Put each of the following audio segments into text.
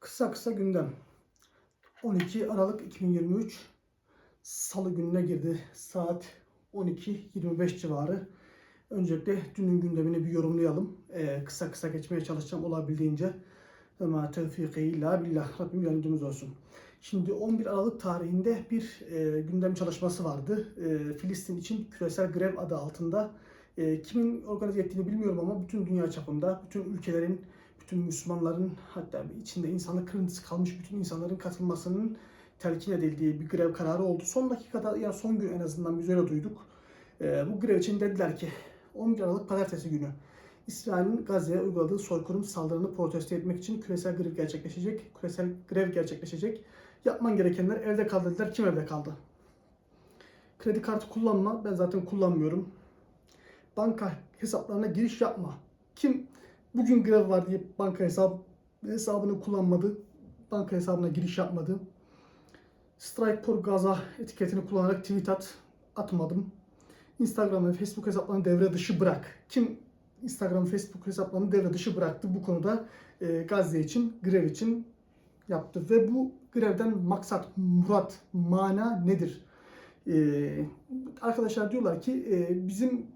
Kısa kısa gündem. 12 Aralık 2023 Salı gününe girdi. Saat 12.25 civarı. Öncelikle dünün gündemini bir yorumlayalım. Ee, kısa kısa geçmeye çalışacağım olabildiğince. Ve ma tevfiki illa billah. Rabbim yardımcımız olsun. Şimdi 11 Aralık tarihinde bir e, gündem çalışması vardı. E, Filistin için küresel grev adı altında. E, kimin organize ettiğini bilmiyorum ama bütün dünya çapında, bütün ülkelerin, bütün Müslümanların hatta içinde insanlık kırıntısı kalmış bütün insanların katılmasının telkin edildiği bir grev kararı oldu. Son dakikada ya son gün en azından biz öyle duyduk. E, bu grev için dediler ki 11 Aralık Pazartesi günü İsrail'in Gazze'ye uyguladığı soykırım saldırını protesto etmek için küresel grev gerçekleşecek. Küresel grev gerçekleşecek. Yapman gerekenler evde kal dediler. Kim evde kaldı? Kredi kartı kullanma. Ben zaten kullanmıyorum. Banka hesaplarına giriş yapma. Kim bugün grev var diye banka hesap hesabını kullanmadı. Banka hesabına giriş yapmadı. Strike for Gaza etiketini kullanarak tweet at. Atmadım. Instagram ve Facebook hesaplarını devre dışı bırak. Kim Instagram, Facebook hesaplarını devre dışı bıraktı bu konuda e, Gazze için, grev için yaptı. Ve bu grevden maksat, murat, mana nedir? E, arkadaşlar diyorlar ki e, bizim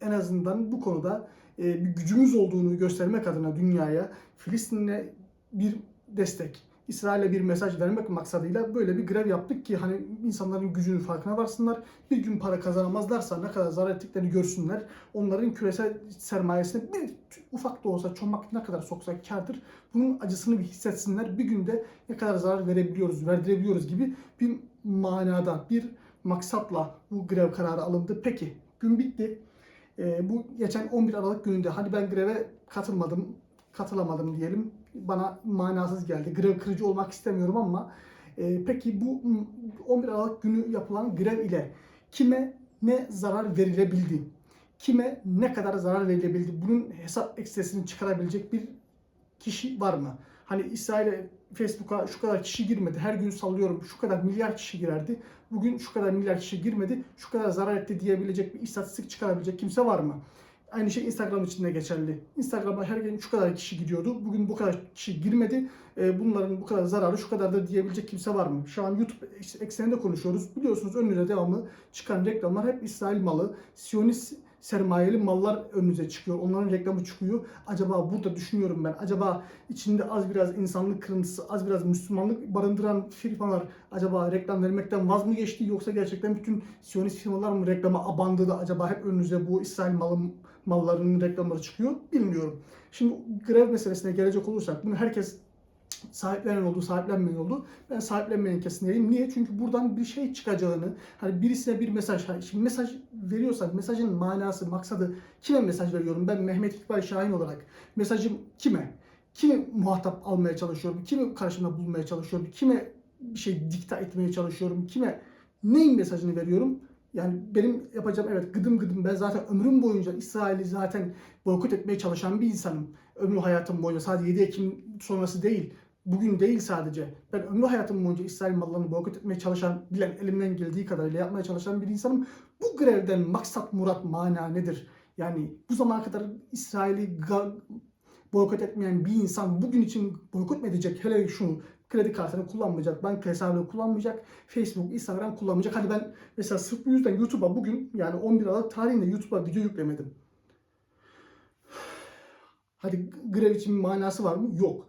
en azından bu konuda bir gücümüz olduğunu göstermek adına dünyaya Filistin'e bir destek, İsrail'e bir mesaj vermek maksadıyla böyle bir grev yaptık ki hani insanların gücünün farkına varsınlar. Bir gün para kazanamazlarsa ne kadar zarar ettiklerini görsünler. Onların küresel sermayesine bir ufak da olsa çomak ne kadar soksak kardır. Bunun acısını bir hissetsinler. Bir günde ne kadar zarar verebiliyoruz, verdirebiliyoruz gibi bir manada, bir maksatla bu grev kararı alındı. Peki gün bitti. Ee, bu geçen 11 Aralık gününde hani ben greve katılmadım, katılamadım diyelim. Bana manasız geldi. Grev kırıcı olmak istemiyorum ama e, peki bu 11 Aralık günü yapılan grev ile kime ne zarar verilebildi? Kime ne kadar zarar verilebildi? Bunun hesap ekstresini çıkarabilecek bir kişi var mı? Hani İsrail'e Facebook'a şu kadar kişi girmedi. Her gün sallıyorum şu kadar milyar kişi girerdi. Bugün şu kadar milyar kişi girmedi. Şu kadar zarar etti diyebilecek bir istatistik çıkarabilecek kimse var mı? Aynı şey Instagram için de geçerli. Instagram'a her gün şu kadar kişi gidiyordu. Bugün bu kadar kişi girmedi. Ee, bunların bu kadar zararı şu kadar da diyebilecek kimse var mı? Şu an YouTube ekseninde konuşuyoruz. Biliyorsunuz önüne devamlı çıkan reklamlar hep İsrail malı. Siyonist sermayeli mallar önünüze çıkıyor. Onların reklamı çıkıyor. Acaba burada düşünüyorum ben. Acaba içinde az biraz insanlık kırıntısı, az biraz Müslümanlık barındıran firmalar acaba reklam vermekten vaz mı geçti yoksa gerçekten bütün Siyonist firmalar mı reklama abandı da acaba hep önünüze bu İsrail malı mallarının reklamları çıkıyor bilmiyorum. Şimdi grev meselesine gelecek olursak bunu herkes sahiplenen oldu, sahiplenmeyen oldu. Ben sahiplenmeyen kesinlikle. Niye? Çünkü buradan bir şey çıkacağını, hani birisine bir mesaj, şimdi mesaj veriyorsak mesajın manası, maksadı kime mesaj veriyorum? Ben Mehmet İkbal Şahin olarak mesajım kime? Kimi muhatap almaya çalışıyorum? Kimi karşımda bulmaya çalışıyorum? Kime bir şey dikta etmeye çalışıyorum? Kime neyin mesajını veriyorum? Yani benim yapacağım evet gıdım gıdım ben zaten ömrüm boyunca İsrail'i zaten boykot etmeye çalışan bir insanım. Ömrü hayatım boyunca sadece 7 Ekim sonrası değil. Bugün değil sadece. Ben ömrü hayatım boyunca İsrail mallarını boykot etmeye çalışan, bilen elimden geldiği kadarıyla yapmaya çalışan bir insanım. Bu grevden maksat, murat, mana nedir? Yani bu zamana kadar İsrail'i boykot etmeyen bir insan bugün için boykot mu edecek? Hele şunu kredi kartını kullanmayacak, banka hesabını kullanmayacak, Facebook, Instagram kullanmayacak. Hadi ben mesela sırf bu yüzden YouTube'a bugün yani 11 Aralık tarihinde YouTube'a video yüklemedim. Hadi grev için bir manası var mı? Yok.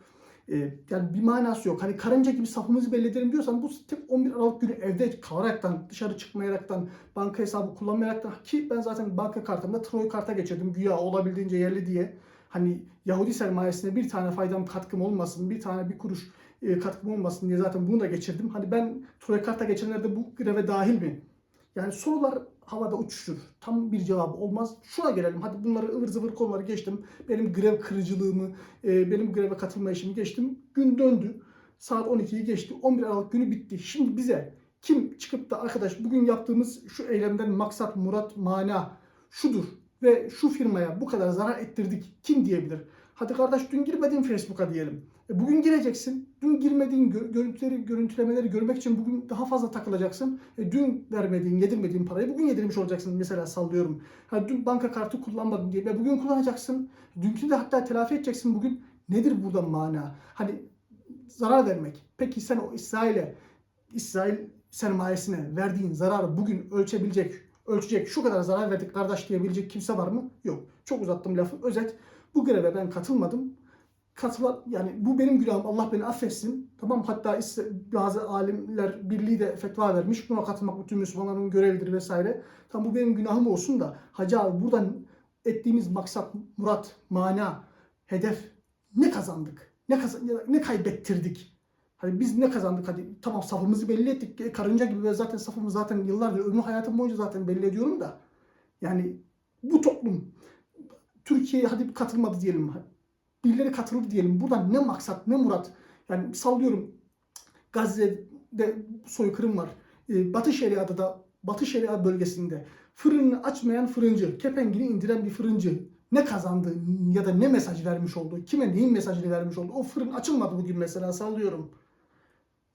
Ee, yani bir manası yok. Hani karınca gibi safımızı belli diyorsan bu tek 11 Aralık günü evde kalaraktan, dışarı çıkmayaraktan, banka hesabı kullanmayaraktan ki ben zaten banka kartımda Troy karta geçirdim güya olabildiğince yerli diye. Hani Yahudi sermayesine bir tane faydam katkım olmasın, bir tane bir kuruş e, katkım olmasın diye zaten bunu da geçirdim. Hani ben Troy karta geçenler de bu greve dahil mi? Yani sorular havada uçuşur. Tam bir cevap olmaz. Şuna gelelim. Hadi bunları ıvır zıvır konuları geçtim. Benim grev kırıcılığımı, e, benim greve katılma işimi geçtim. Gün döndü. Saat 12'yi geçti. 11 Aralık günü bitti. Şimdi bize kim çıkıp da arkadaş bugün yaptığımız şu eylemden maksat, murat, mana şudur ve şu firmaya bu kadar zarar ettirdik kim diyebilir? Hadi kardeş dün girmedin Facebook'a diyelim. E bugün gireceksin. Dün girmediğin gö- görüntüleri, görüntülemeleri görmek için bugün daha fazla takılacaksın. E dün vermediğin, yedirmediğin parayı bugün yedirmiş olacaksın. Mesela sallıyorum. Ha, dün banka kartı kullanmadın diye ve bugün kullanacaksın. Dünkü de hatta telafi edeceksin bugün. Nedir burada mana? Hani zarar vermek. Peki sen o İsrail'e, İsrail sermayesine verdiğin zararı bugün ölçebilecek, ölçecek, şu kadar zarar verdik kardeş diyebilecek kimse var mı? Yok. Çok uzattım lafı. Özet. Bu greve ben katılmadım. Katılan, yani bu benim günahım. Allah beni affetsin. Tamam hatta İs- bazı alimler birliği de fetva vermiş. Buna katılmak bütün Müslümanların görevidir vesaire. Tamam bu benim günahım olsun da Hacı abi buradan ettiğimiz maksat, murat, mana, hedef ne kazandık? Ne kazan ne kaybettirdik? Hani biz ne kazandık? Hadi tamam safımızı belli ettik. E, Karınca gibi zaten safımı zaten yıllardır ömrü hayatım boyunca zaten belli ediyorum da. Yani bu toplum Türkiye'ye hadi katılmadı diyelim. Birileri katıldı diyelim. Buradan ne maksat ne murat? Yani sallıyorum Gazze'de soykırım var. Ee, Batı Şeria'da da Batı Şeria bölgesinde fırını açmayan fırıncı, kepengini indiren bir fırıncı ne kazandı ya da ne mesaj vermiş oldu? Kime neyin mesajını vermiş oldu? O fırın açılmadı bugün mesela sallıyorum.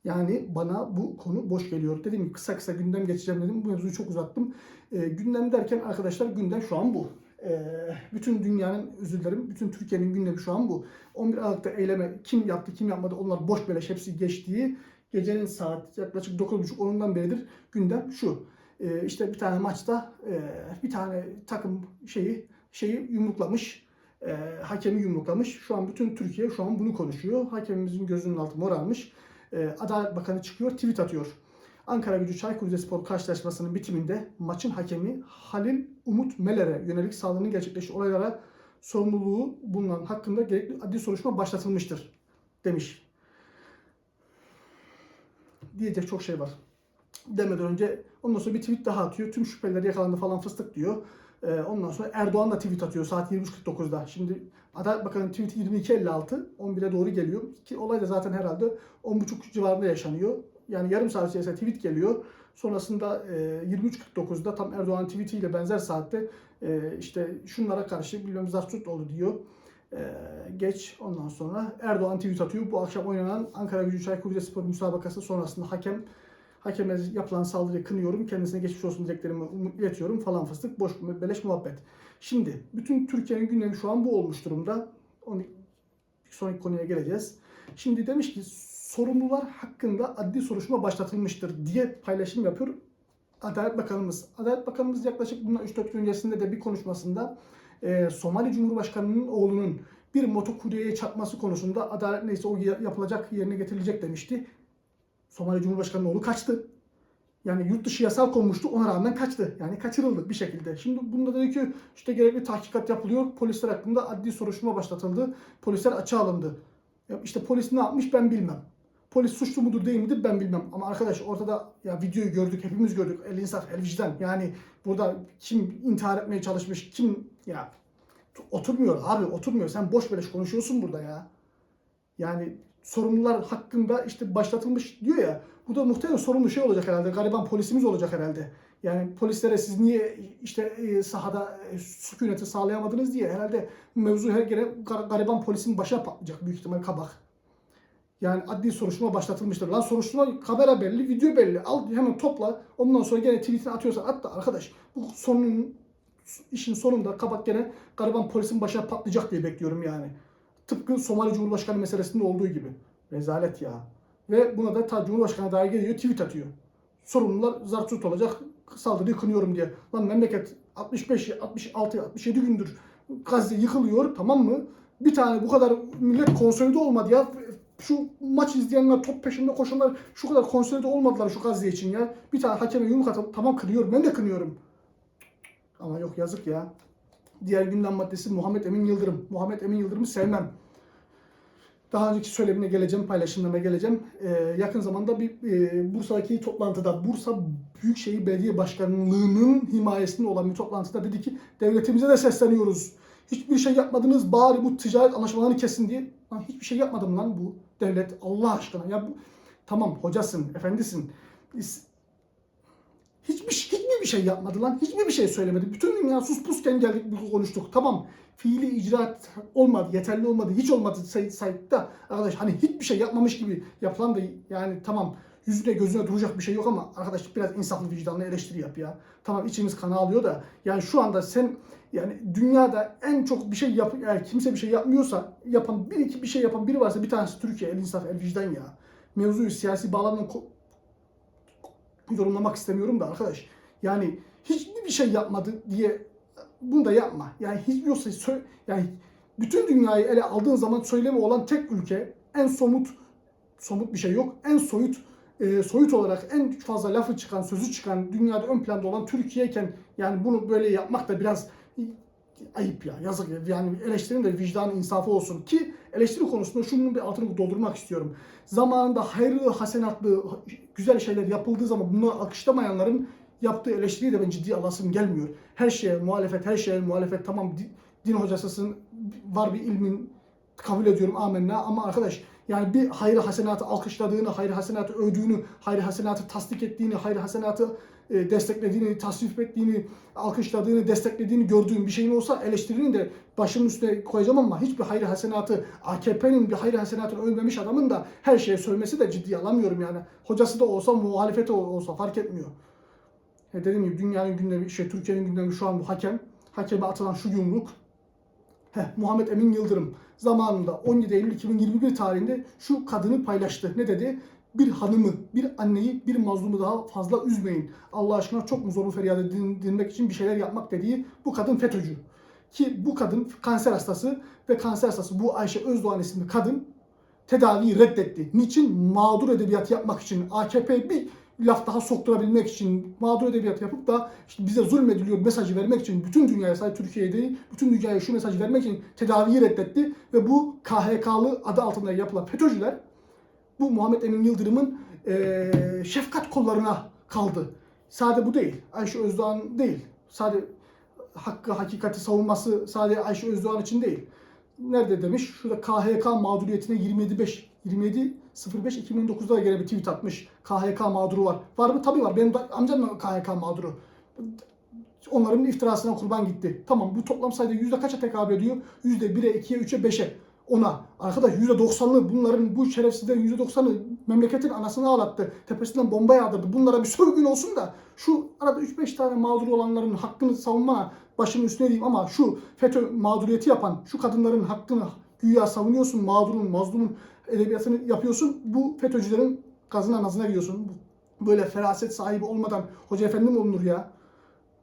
Yani bana bu konu boş geliyor. Dedim ki kısa kısa gündem geçeceğim dedim. Bu mevzuyu çok uzattım. Ee, gündem derken arkadaşlar gündem şu an bu. Ee, bütün dünyanın özür dilerim. Bütün Türkiye'nin gündemi şu an bu. 11 Aralık'ta eyleme kim yaptı kim yapmadı onlar boş beleş hepsi geçtiği gecenin saat yaklaşık 9.30-10'undan beridir gündem şu. Ee, işte bir tane maçta e, bir tane takım şeyi şeyi yumruklamış. E, hakemi yumruklamış. Şu an bütün Türkiye şu an bunu konuşuyor. Hakemimizin gözünün altı morarmış. E, Adalet Bakanı çıkıyor, tweet atıyor. Ankara Gücü Çaykur Rizespor karşılaşmasının bitiminde maçın hakemi Halil Umut Meler'e yönelik saldırının gerçekleştiği olaylara sorumluluğu bulunan hakkında gerekli adli soruşturma başlatılmıştır demiş. Diyecek çok şey var. Demeden önce ondan sonra bir tweet daha atıyor. Tüm şüpheliler yakalandı falan fıstık diyor. Ee, ondan sonra Erdoğan da tweet atıyor saat 23.49'da. Şimdi Adalet Bakanı tweet 22.56 11'e doğru geliyor. Ki olay da zaten herhalde 10.30 civarında yaşanıyor. Yani yarım saat içerisinde tweet geliyor. Sonrasında e, 23.49'da tam Erdoğan'ın tweetiyle benzer saatte e, işte şunlara karşı bilmem zarsut oldu diyor. E, geç ondan sonra Erdoğan tweet atıyor. Bu akşam oynanan Ankara Gücü Çaykur Rizespor müsabakası sonrasında hakem hakeme yapılan saldırıyı kınıyorum. Kendisine geçmiş olsun dileklerimi iletiyorum falan fıstık. Boş beleş muhabbet. Şimdi bütün Türkiye'nin gündemi şu an bu olmuş durumda. Onu sonraki konuya geleceğiz. Şimdi demiş ki sorumlular hakkında adli soruşturma başlatılmıştır diye paylaşım yapıyor Adalet Bakanımız. Adalet Bakanımız yaklaşık bundan 3-4 gün öncesinde de bir konuşmasında e, Somali Cumhurbaşkanı'nın oğlunun bir motokuryeye çarpması konusunda adalet neyse o ya- yapılacak yerine getirilecek demişti. Somali Cumhurbaşkanı'nın oğlu kaçtı. Yani yurt dışı yasal konmuştu ona rağmen kaçtı. Yani kaçırıldı bir şekilde. Şimdi bunda dedi ki işte gerekli tahkikat yapılıyor. Polisler hakkında adli soruşturma başlatıldı. Polisler açığa alındı. Ya işte polis ne yapmış ben bilmem. Polis suçlu mudur değil midir ben bilmem. Ama arkadaş ortada ya videoyu gördük hepimiz gördük. El insaf el vicdan. Yani burada kim intihar etmeye çalışmış kim ya oturmuyor abi oturmuyor. Sen boş beleş konuşuyorsun burada ya. Yani sorumlular hakkında işte başlatılmış diyor ya. Bu da muhtemelen sorumlu şey olacak herhalde. Gariban polisimiz olacak herhalde. Yani polislere siz niye işte e, sahada e, sükuneti sağlayamadınız diye herhalde mevzu her gar- gariban polisin başına patlayacak büyük ihtimal kabak. Yani adli soruşturma başlatılmıştır. Lan soruşturma kamera belli, video belli. Al hemen topla. Ondan sonra gene tweetini atıyorsan at da arkadaş bu sonun işin sonunda kabak gene gariban polisin başına patlayacak diye bekliyorum yani. Tıpkı Somali Cumhurbaşkanı meselesinde olduğu gibi. Rezalet ya. Ve buna da ta Cumhurbaşkanı dair geliyor tweet atıyor. Sorumlular zartut olacak saldırıyı kınıyorum diye. Lan memleket 65, 66, 67 gündür Gazze yıkılıyor tamam mı? Bir tane bu kadar millet konsolide olmadı ya. Şu maç izleyenler, top peşinde koşanlar şu kadar konsolide olmadılar şu Gazze için ya. Bir tane hakeme yumruk atıp tamam kınıyorum ben de kınıyorum. Ama yok yazık ya. Diğer gündem maddesi Muhammed Emin Yıldırım. Muhammed Emin Yıldırım'ı sevmem. Daha önceki söylemine geleceğim, paylaşımlarına geleceğim. Ee, yakın zamanda bir e, Bursa'daki toplantıda, Bursa Büyükşehir Belediye Başkanlığı'nın himayesinde olan bir toplantıda dedi ki devletimize de sesleniyoruz. Hiçbir şey yapmadınız bari bu ticaret anlaşmalarını kesin diye. Lan hiçbir şey yapmadım lan bu devlet Allah aşkına. Ya bu, tamam hocasın, efendisin. İs- Hiçbir, hiçbir bir şey yapmadı lan. Hiçbir bir şey söylemedi. Bütün dünya sus pusken geldik konuştuk. Tamam fiili icraat olmadı, yeterli olmadı, hiç olmadı Said Said'de. Arkadaş hani hiçbir şey yapmamış gibi yapılan da yani tamam yüzüne gözüne duracak bir şey yok ama arkadaş biraz insaflı vicdanlı eleştiri yap ya. Tamam içimiz kana alıyor da yani şu anda sen Yani dünyada en çok bir şey yap eğer kimse bir şey yapmıyorsa yapan bir iki bir şey yapan biri varsa bir tanesi Türkiye el insaf el vicdan ya. Mevzuyu siyasi bağlamda ko- yorumlamak istemiyorum da arkadaş. Yani hiçbir bir şey yapmadı diye bunu da yapma. Yani hiç yoksa yani bütün dünyayı ele aldığın zaman söylemi olan tek ülke en somut somut bir şey yok. En soyut e, soyut olarak en fazla lafı çıkan, sözü çıkan, dünyada ön planda olan Türkiye'yken yani bunu böyle yapmak da biraz ayıp ya. Yazık. Yani eleştirinin de vicdanı insafı olsun ki eleştiri konusunda şunun bir altını doldurmak istiyorum. Zamanında hayırlı, hasenatlı, güzel şeyler yapıldığı zaman bunları alkışlamayanların yaptığı eleştiriyi de ben ciddiye alasım gelmiyor. Her şeye muhalefet, her şeye muhalefet tamam di- din hocasısın, var bir ilmin kabul ediyorum amenna ama arkadaş yani bir hayır hasenatı alkışladığını, hayır hasenatı övdüğünü, hayır hasenatı tasdik ettiğini, hayır hasenatı e, desteklediğini, tasvip ettiğini, alkışladığını, desteklediğini gördüğüm bir şeyin olsa eleştirinin de başımın üstüne koyacağım ama hiçbir hayır hasenatı, AKP'nin bir hayır hasenatını övmemiş adamın da her şeye söylemesi de ciddiye alamıyorum yani. Hocası da olsa, muhalefeti olsa fark etmiyor. E dediğim gibi dünyanın gündemi, şey Türkiye'nin gündemi şu an bu hakem. Hakeme atılan şu yumruk. Heh, Muhammed Emin Yıldırım zamanında 17 Eylül 2021 tarihinde şu kadını paylaştı. Ne dedi? Bir hanımı, bir anneyi, bir mazlumu daha fazla üzmeyin. Allah aşkına çok mu zor bu feryadı din- dinmek için bir şeyler yapmak dediği bu kadın FETÖ'cü. Ki bu kadın kanser hastası ve kanser hastası bu Ayşe Özdoğan isimli kadın tedaviyi reddetti. Niçin? Mağdur edebiyat yapmak için. AKP bir laf daha sokturabilmek için mağdur edebiyat yapıp da işte bize zulmediliyor mesajı vermek için bütün dünyaya sadece Türkiye'ye değil bütün dünyaya şu mesajı vermek için tedaviyi reddetti ve bu KHK'lı adı altında yapılan FETÖ'cüler bu Muhammed Emin Yıldırım'ın eee, şefkat kollarına kaldı. Sade bu değil. Ayşe Özdoğan değil. Sade hakkı, hakikati savunması sadece Ayşe Özdoğan için değil. Nerede demiş? Şurada KHK mağduriyetine 27.5 27 05 2009'da da gene bir tweet atmış. KHK mağduru var. Var mı? Tabii var. Benim amcam da KHK mağduru. Onların iftirasına kurban gitti. Tamam bu toplam sayıda yüzde kaça tekabül ediyor? Yüzde 1'e, 2'ye, 3'e, 5'e. Ona. Arkadaş yüzde 90'lı bunların bu şerefsizlerin yüzde 90'ı memleketin anasını ağlattı. Tepesinden bomba yağdırdı. Bunlara bir sövgün olsun da şu arada 3-5 tane mağdur olanların hakkını savunmana başımın üstüne diyeyim ama şu FETÖ mağduriyeti yapan şu kadınların hakkını güya savunuyorsun mağdurun, mazlumun edebiyatını yapıyorsun. Bu FETÖ'cülerin gazına nazına gidiyorsun. Bu- Böyle feraset sahibi olmadan hoca efendi mi olunur ya?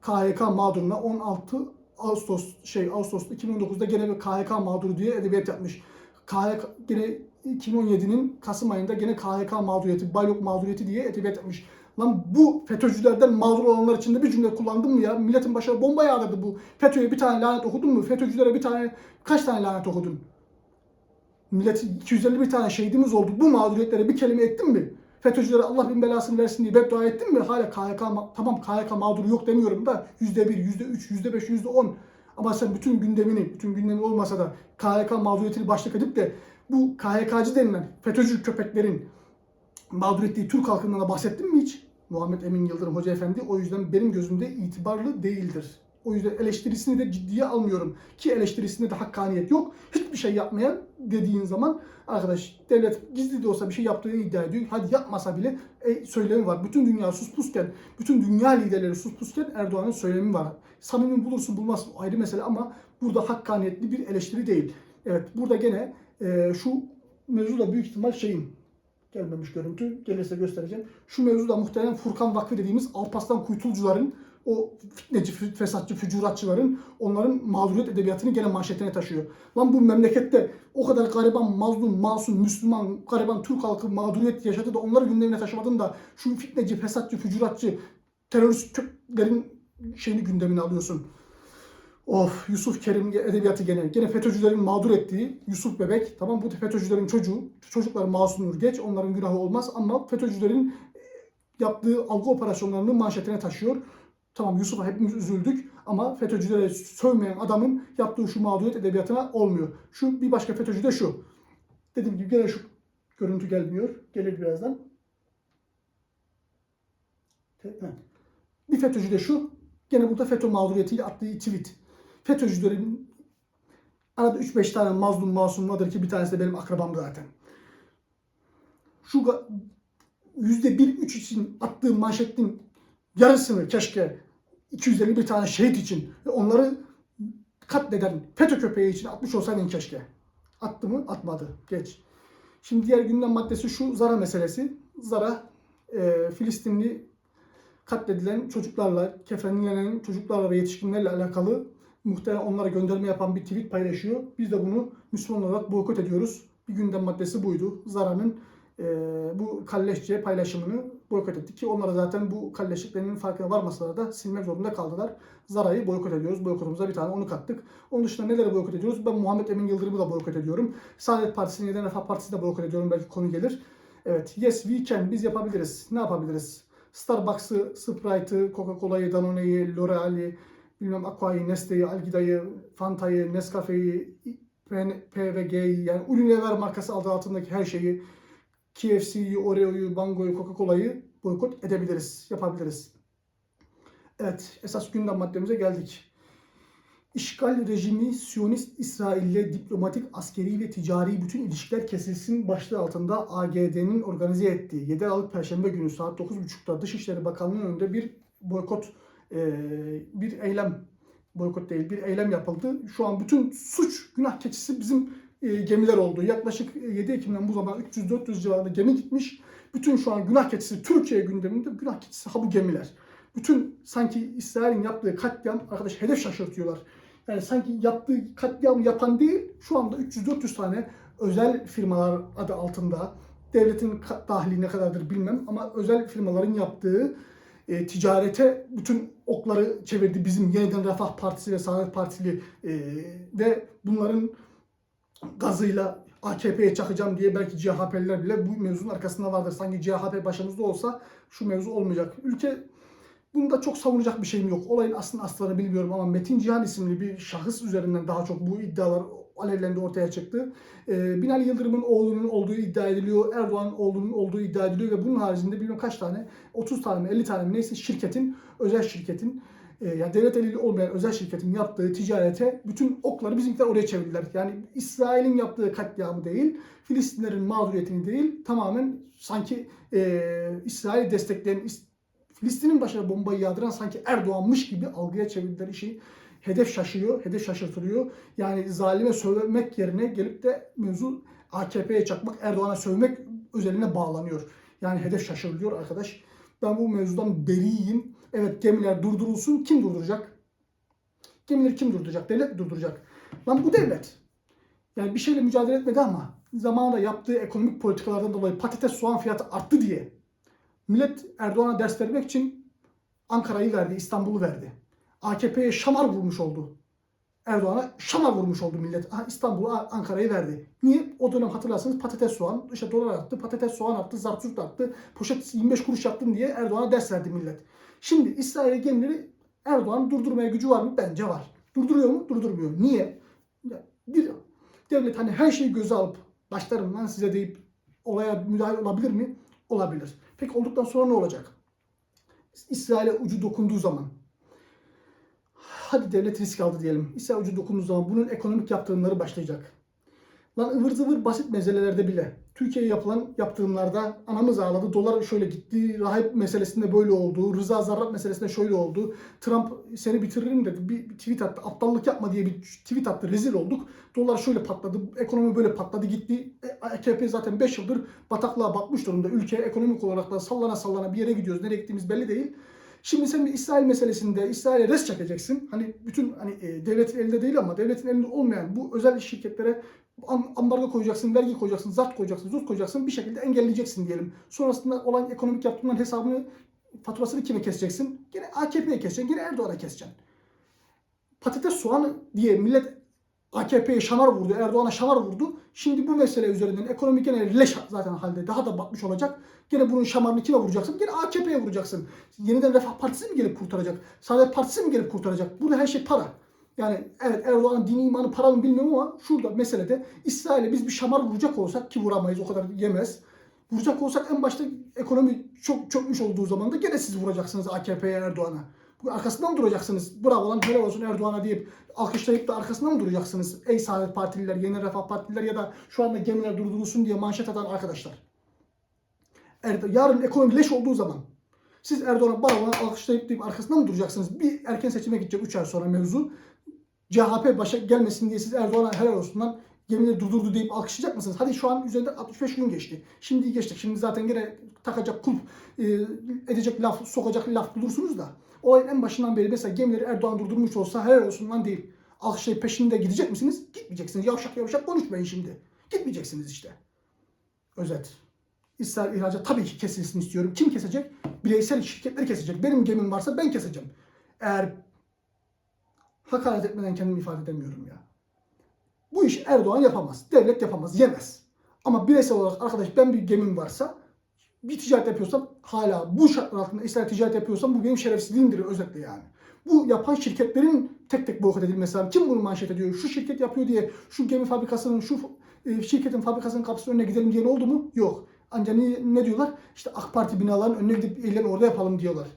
KHK mağduruna 16 Ağustos şey Ağustos 2019'da gene bir KHK mağduru diye edebiyat yapmış. KHK gene 2017'nin Kasım ayında gene KHK mağduriyeti, Baylok mağduriyeti diye edebiyat yapmış. Lan bu FETÖ'cülerden mağdur olanlar için de bir cümle kullandın mı ya? Milletin başına bomba yağdırdı bu. FETÖ'ye bir tane lanet okudun mu? FETÖ'cülere bir tane kaç tane lanet okudun? Milletin 251 tane şehidimiz oldu. Bu mağduriyetlere bir kelime ettin mi? FETÖ'cülere Allah bin belasını versin diye beddua ettin mi? Hala KHK, ma- tamam KHK mağduru yok demiyorum da %1, %3, %5, %10. Ama sen bütün gündemini, bütün gündemi olmasa da KHK mağduriyetini başlık edip de bu KHK'cı denilen FETÖ'cü köpeklerin mağdur ettiği Türk halkından da bahsettin mi hiç? Muhammed Emin Yıldırım Hoca Efendi o yüzden benim gözümde itibarlı değildir. O yüzden eleştirisini de ciddiye almıyorum. Ki eleştirisinde de hakkaniyet yok. Hiçbir şey yapmayan dediğin zaman arkadaş devlet gizli de olsa bir şey yaptığını iddia ediyor. Hadi yapmasa bile e, söylemi var. Bütün dünya sus pusken, bütün dünya liderleri sus pusken Erdoğan'ın söylemi var. Samimi bulursun bulmazsın ayrı mesele ama burada hakkaniyetli bir eleştiri değil. Evet burada gene e, şu mevzu da büyük ihtimal şeyin gelmemiş görüntü. Gelirse göstereceğim. Şu mevzu da muhtemelen Furkan Vakfı dediğimiz Alparslan Kuytulcuların o fitneci, fesatçı, fücuratçıların onların mağduriyet edebiyatını gene manşetine taşıyor. Lan bu memlekette o kadar gariban, mazlum, masum, Müslüman, gariban Türk halkı mağduriyet yaşadı da onları gündemine taşımadın da şu fitneci, fesatçı, fücuratçı, terörist Türklerin şeyini gündemine alıyorsun. Of Yusuf Kerim edebiyatı gene. Gene FETÖ'cülerin mağdur ettiği Yusuf Bebek. Tamam bu FETÖ'cülerin çocuğu. Çocuklar masumdur geç. Onların günahı olmaz ama FETÖ'cülerin yaptığı algı operasyonlarını manşetine taşıyor. Tamam Yusuf'a hepimiz üzüldük ama FETÖ'cülere sövmeyen adamın yaptığı şu mağduriyet edebiyatına olmuyor. Şu bir başka FETÖ'cü de şu. Dediğim gibi gene şu görüntü gelmiyor. Gelir birazdan. Bir FETÖ'cü de şu. Gene burada FETÖ mağduriyetiyle attığı tweet. FETÖ'cülerin arada 3-5 tane mazlum masum vardır ki bir tanesi de benim akrabam zaten. Şu ga- %1-3 için attığı manşetin yarısını keşke 251 tane şehit için ve onları katleden FETÖ köpeği için atmış olsaydın keşke. Attı mı? Atmadı. Geç. Şimdi diğer gündem maddesi şu Zara meselesi. Zara e, Filistinli katledilen çocuklarla, kefenlenen çocuklarla ve yetişkinlerle alakalı muhtemelen onlara gönderme yapan bir tweet paylaşıyor. Biz de bunu Müslüman olarak boykot ediyoruz. Bir gündem maddesi buydu. Zara'nın e, bu kalleşçe paylaşımını boykot ettik ki onlara zaten bu kalleşliklerinin farkına varmasalar da silmek zorunda kaldılar. Zara'yı boykot ediyoruz. Boykotumuza bir tane onu kattık. Onun dışında neleri boykot ediyoruz? Ben Muhammed Emin Yıldırım'ı da boykot ediyorum. Saadet Partisi'ni, Yeniden Refah Partisi'ni de boykot ediyorum. Belki konu gelir. Evet, yes we can. Biz yapabiliriz. Ne yapabiliriz? Starbucks'ı, Sprite'ı, Coca-Cola'yı, Danone'yi, L'Oreal'i, bilmem Aqua'yı, Neste'yi, Algida'yı, Fanta'yı, Nescafe'yi, PVG'yi yani Unilever markası adı altındaki her şeyi KFC'yi, Oreo'yu, Bango'yu, Coca-Cola'yı boykot edebiliriz, yapabiliriz. Evet, esas gündem maddemize geldik. İşgal rejimi Siyonist İsrail'le diplomatik, askeri ve ticari bütün ilişkiler kesilsin başlığı altında AGD'nin organize ettiği 7 Aralık Perşembe günü saat 9.30'da Dışişleri Bakanlığı'nın önünde bir boykot, e, bir eylem, boykot değil bir eylem yapıldı. Şu an bütün suç, günah keçisi bizim e, gemiler oldu. Yaklaşık 7 Ekim'den bu zaman 300-400 civarında gemi gitmiş. Bütün şu an günah keçisi Türkiye gündeminde günah keçisi ha bu gemiler. Bütün sanki İsrail'in yaptığı katliam arkadaş hedef şaşırtıyorlar. Yani sanki yaptığı katliam yapan değil şu anda 300-400 tane özel firmalar adı altında devletin dahili ne kadardır bilmem ama özel firmaların yaptığı e, ticarete bütün okları çevirdi bizim yeniden Refah Partisi ve Saadet Partili e, ve bunların gazıyla AKP'ye çakacağım diye belki CHP'liler bile bu mevzunun arkasında vardır. Sanki CHP başımızda olsa şu mevzu olmayacak. Ülke bunda çok savunacak bir şeyim yok. Olayın aslında aslarını bilmiyorum ama Metin Cihan isimli bir şahıs üzerinden daha çok bu iddialar alevlendi ortaya çıktı. Ee, Binali Yıldırım'ın oğlunun olduğu iddia ediliyor. Erdoğan oğlunun olduğu iddia ediliyor ve bunun haricinde bilmem kaç tane 30 tane mi 50 tane mi neyse şirketin özel şirketin e, yani devlet eliyle olmayan özel şirketin yaptığı ticarete bütün okları bizimkiler oraya çevirdiler. Yani İsrail'in yaptığı katliamı değil, Filistinlerin mağduriyetini değil, tamamen sanki e, İsrail'i destekleyen, İs- Filistin'in başına bombayı yağdıran sanki Erdoğan'mış gibi algıya çevirdiler işi. Hedef şaşıyor, hedef şaşırtılıyor. Yani zalime sövmek yerine gelip de mevzu AKP'ye çakmak, Erdoğan'a sövmek özeline bağlanıyor. Yani hedef şaşırılıyor arkadaş. Ben bu mevzudan beriyim. Evet gemiler durdurulsun. Kim durduracak? Gemileri kim durduracak? Devlet durduracak? Lan bu devlet. Yani bir şeyle mücadele etmedi ama zamanında yaptığı ekonomik politikalardan dolayı patates soğan fiyatı arttı diye millet Erdoğan'a ders vermek için Ankara'yı verdi, İstanbul'u verdi. AKP'ye şamar vurmuş oldu. Erdoğan'a şamar vurmuş oldu millet. İstanbul'u, Ankara'yı verdi. Niye? O dönem hatırlarsanız patates soğan, işte dolar arttı, patates soğan arttı, zartürt arttı, poşet 25 kuruş yaptın diye Erdoğan'a ders verdi millet. Şimdi İsrail'e gemileri Erdoğan durdurmaya gücü var mı? Bence var. Durduruyor mu? Durdurmuyor. Niye? Bir devlet hani her şeyi göze alıp başlarım lan size deyip olaya müdahale olabilir mi? Olabilir. Peki olduktan sonra ne olacak? İsrail'e ucu dokunduğu zaman hadi devlet risk aldı diyelim. İsrail ucu dokunduğu zaman bunun ekonomik yaptırımları başlayacak. Lan ıvır zıvır basit meselelerde bile Türkiye'ye yapılan yaptırımlarda anamız ağladı. Dolar şöyle gitti. Rahip meselesinde böyle oldu. Rıza Zarrab meselesinde şöyle oldu. Trump seni bitiririm dedi. Bir, tweet attı. Aptallık yapma diye bir tweet attı. Rezil olduk. Dolar şöyle patladı. Ekonomi böyle patladı gitti. E, AKP zaten 5 yıldır bataklığa batmış durumda. Ülke ekonomik olarak da sallana sallana bir yere gidiyoruz. Nereye gittiğimiz belli değil. Şimdi sen bir İsrail meselesinde İsrail'e res çekeceksin. Hani bütün hani e, devletin elinde değil ama devletin elinde olmayan bu özel şirketlere ambargo koyacaksın, vergi koyacaksın, zart koyacaksın, zut koyacaksın bir şekilde engelleyeceksin diyelim. Sonrasında olan ekonomik yaptırımların hesabını, faturasını kime keseceksin? Gene AKP'ye keseceksin, gene Erdoğan'a keseceksin. Patates soğanı diye millet AKP'ye şamar vurdu, Erdoğan'a şamar vurdu. Şimdi bu mesele üzerinden ekonomi gene leş zaten halde daha da batmış olacak. Gene bunun şamarını kime vuracaksın? Gene AKP'ye vuracaksın. Yeniden Refah Partisi mi gelip kurtaracak? Saadet Partisi mi gelip kurtaracak? Burada her şey para. Yani evet Erdoğan'ın dini imanı para mı bilmiyorum ama şurada meselede İsrail'e biz bir şamar vuracak olsak ki vuramayız o kadar yemez. Vuracak olsak en başta ekonomi çok çökmüş olduğu zaman da gene siz vuracaksınız AKP'ye Erdoğan'a. Arkasından mı duracaksınız? Bravo lan helal olsun Erdoğan'a deyip alkışlayıp da arkasından mı duracaksınız? Ey Saadet Partililer, Yeni Refah Partililer ya da şu anda gemiler durdurulsun diye manşet atan arkadaşlar. Erdo- yarın ekonomi leş olduğu zaman siz Erdoğan'a bravo alkışlayıp deyip arkasından mı duracaksınız? Bir erken seçime gidecek 3 ay sonra mevzu. CHP başa gelmesin diye siz Erdoğan'a helal olsun lan gemileri durdurdu deyip alkışlayacak mısınız? Hadi şu an üzerinden 65 gün geçti. Şimdi geçtik. Şimdi zaten gene takacak kulp e, edecek laf, sokacak laf bulursunuz da. Olayın en başından beri mesela gemileri Erdoğan durdurmuş olsa helal olsun lan değil. Alkışlayıp peşinde gidecek misiniz? Gitmeyeceksiniz. Yavşak yavşak konuşmayın şimdi. Gitmeyeceksiniz işte. Özet. İsrail ihracat tabii ki kesilsin istiyorum. Kim kesecek? Bireysel şirketleri kesecek. Benim gemim varsa ben keseceğim. Eğer hakaret etmeden kendimi ifade edemiyorum ya. Bu işi Erdoğan yapamaz. Devlet yapamaz. Yemez. Ama bireysel olarak arkadaş ben bir gemim varsa bir ticaret yapıyorsam hala bu şartlar altında İsrail ticaret yapıyorsam bu benim şerefsizliğimdir özetle yani. Bu yapan şirketlerin tek tek boykot edilmesi lazım. Kim bunu manşet ediyor? Şu şirket yapıyor diye şu gemi fabrikasının şu e, şirketin fabrikasının kapısının önüne gidelim diyen oldu mu? Yok. Ancak ne, ne diyorlar? İşte AK Parti binalarının önüne gidip eylemi orada yapalım diyorlar.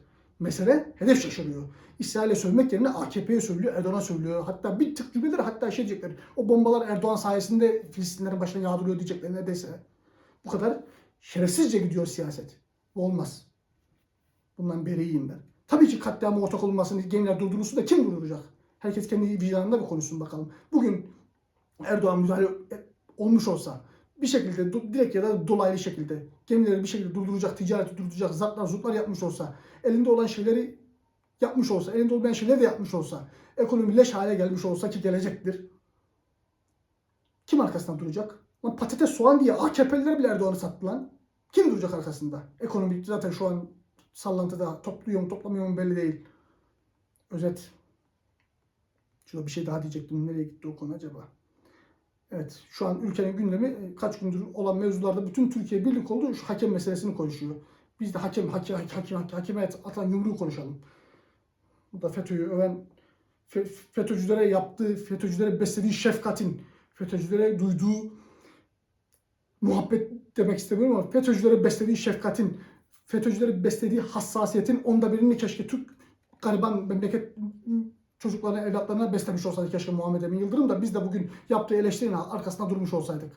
Mesele hedef şaşırıyor. İsrail'e sövmek yerine AKP'ye söylüyor, Erdoğan'a söylüyor. Hatta bir tık cümleler hatta şey diyecekler. O bombalar Erdoğan sayesinde Filistinlerin başına yağdırıyor diyecekler neredeyse. Bu kadar şerefsizce gidiyor siyaset. Olmaz. Bundan beriyim ben. Tabii ki katliama ortak olmasını, gemiler durdurulsun da kim durduracak? Herkes kendi vicdanında bir konuşsun bakalım. Bugün Erdoğan müdahale olmuş olsa bir şekilde direkt ya da dolaylı şekilde gemileri bir şekilde durduracak, ticareti durduracak, zatlar zutlar yapmış olsa, elinde olan şeyleri yapmış olsa, elinde olmayan şeyleri de yapmış olsa, ekonomi leş hale gelmiş olsa ki gelecektir. Kim arkasında duracak? Lan patates soğan diye AKP'liler bile Erdoğan'ı sattı lan. Kim duracak arkasında? Ekonomi zaten şu an sallantıda topluyor mu toplamıyor mu belli değil. Özet. Şurada bir şey daha diyecektim. Nereye gitti o konu acaba? Evet. Şu an ülkenin gündemi e, kaç gündür olan mevzularda bütün Türkiye birlik oldu. Şu hakem meselesini konuşuyor. Biz de hakem, hakem, hakem, hakem hakeme atan yumruğu konuşalım. Bu da FETÖ'yü öven Fe- FETÖ'cülere yaptığı, FETÖ'cülere beslediği şefkatin, FETÖ'cülere duyduğu muhabbet demek istemiyorum ama FETÖ'cülere beslediği şefkatin, FETÖ'cülere beslediği hassasiyetin onda birini keşke Türk gariban memleket çocuklarına, evlatlarına beslemiş olsaydı keşke Muhammed Emin Yıldırım da biz de bugün yaptığı eleştirinin arkasında durmuş olsaydık.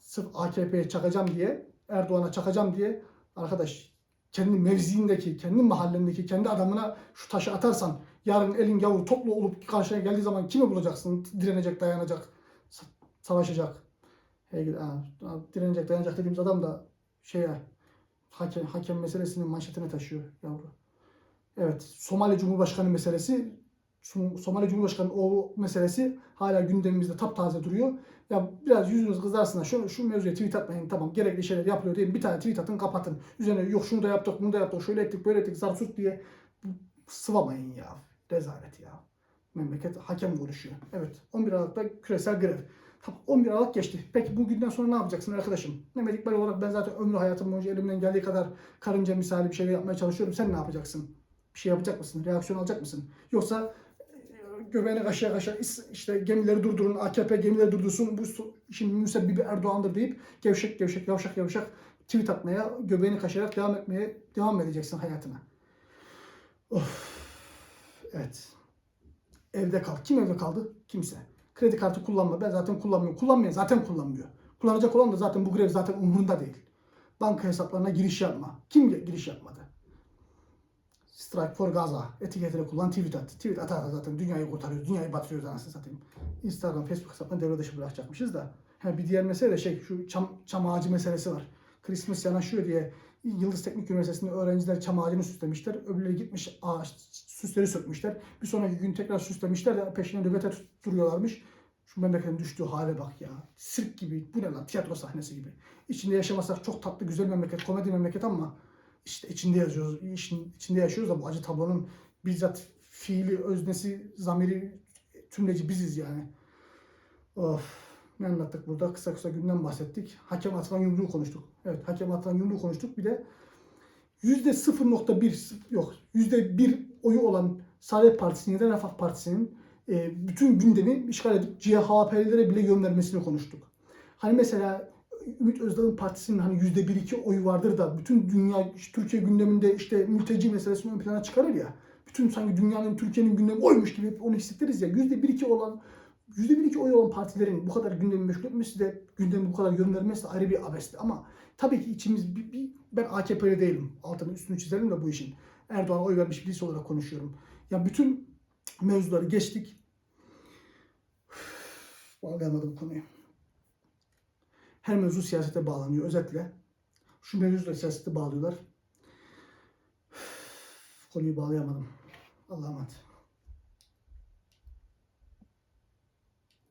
Sırf AKP'ye çakacağım diye, Erdoğan'a çakacağım diye arkadaş kendi mevziindeki, kendi mahallendeki, kendi adamına şu taşı atarsan yarın elin yavru toplu olup karşıya geldiği zaman kimi bulacaksın? Direnecek, dayanacak, sa- savaşacak. Hey, direnecek, dayanacak dediğimiz adam da şeye hakem, hakem meselesinin manşetine taşıyor yavru. Evet, Somali Cumhurbaşkanı meselesi, Somali Cumhurbaşkanı o meselesi hala gündemimizde taptaze duruyor. Ya biraz yüzünüz kızarsın da şu, şu mevzuya tweet atmayın tamam gerekli şeyler yapılıyor diye bir tane tweet atın kapatın. Üzerine yok şunu da yaptık bunu da yaptık şöyle ettik böyle ettik zarsut diye sıvamayın ya. Rezalet ya. Memleket hakem konuşuyor. Evet 11 Aralık'ta küresel grev. Tamam 11 Aralık geçti. Peki bugünden sonra ne yapacaksın arkadaşım? Mehmet İkbal olarak ben zaten ömrü hayatım boyunca elimden geldiği kadar karınca misali bir şeyler yapmaya çalışıyorum. Sen ne yapacaksın? Bir şey yapacak mısın? Reaksiyon alacak mısın? Yoksa göbeğine kaşıya kaşıya işte gemileri durdurun, AKP gemileri durdursun, bu işin müsebbibi Erdoğan'dır deyip gevşek gevşek, yavşak yavşak tweet atmaya, göbeğini kaşıyarak devam etmeye devam edeceksin hayatına. Of. Evet. Evde kal. Kim evde kaldı? Kimse. Kredi kartı kullanma. Ben zaten kullanmıyorum. Kullanmayan zaten kullanmıyor. Kullanacak olan da zaten bu grev zaten umurunda değil. Banka hesaplarına giriş yapma. Kim giriş yapmadı? Strike for Gaza etiketini kullan tweet at. Tweet ata zaten dünyayı kurtarıyoruz. Dünyayı batırıyoruz anasını satayım. Instagram, Facebook hesaplarını devre dışı bırakacakmışız da. Ha, bir diğer mesele de şey şu çam, çam ağacı meselesi var. Christmas yanaşıyor diye Yıldız Teknik Üniversitesi'nde öğrenciler çam ağacını süslemişler. Öbürleri gitmiş ağaç süsleri sökmüşler. Bir sonraki gün tekrar süslemişler de peşine nöbete duruyorlarmış. Şu memleketin düştüğü hale bak ya. Sirk gibi. Bu ne lan? Tiyatro sahnesi gibi. İçinde yaşamasak çok tatlı, güzel memleket, komedi memleket ama işte içinde yazıyoruz, işin içinde yaşıyoruz da bu acı tablonun bizzat fiili, öznesi, zamiri, tümleci biziz yani. Of. Ne anlattık burada? Kısa kısa günden bahsettik. Hakem atılan yumruğu konuştuk. Evet hakem atılan yumruğu konuştuk. Bir de yüzde 0.1 yok yüzde bir oyu olan Saadet Partisi'nin ya da Refah Partisi'nin e, bütün gündemi işgal edip CHP'lilere bile yön vermesini konuştuk. Hani mesela Ümit Özdağ'ın partisinin hani yüzde bir iki oyu vardır da bütün dünya Türkiye gündeminde işte mülteci meselesini ön plana çıkarır ya. Bütün sanki dünyanın Türkiye'nin gündemi oymuş gibi hep onu hissettiririz ya. Yüzde bir iki olan yüzde bir iki oy olan partilerin bu kadar gündemi meşgul etmesi de gündemi bu kadar yön vermesi de ayrı bir abesti. Ama tabii ki içimiz bir, bir ben AKP'li değilim. Altını üstünü çizelim de bu işin. Erdoğan'a oy vermiş birisi olarak konuşuyorum. Ya bütün mevzuları geçtik. Bağlayamadım konuyu. Her mevzu siyasete bağlanıyor. Özetle şu mevzu da siyasete bağlıyorlar. Konuyu bağlayamadım. Allah'a emanet.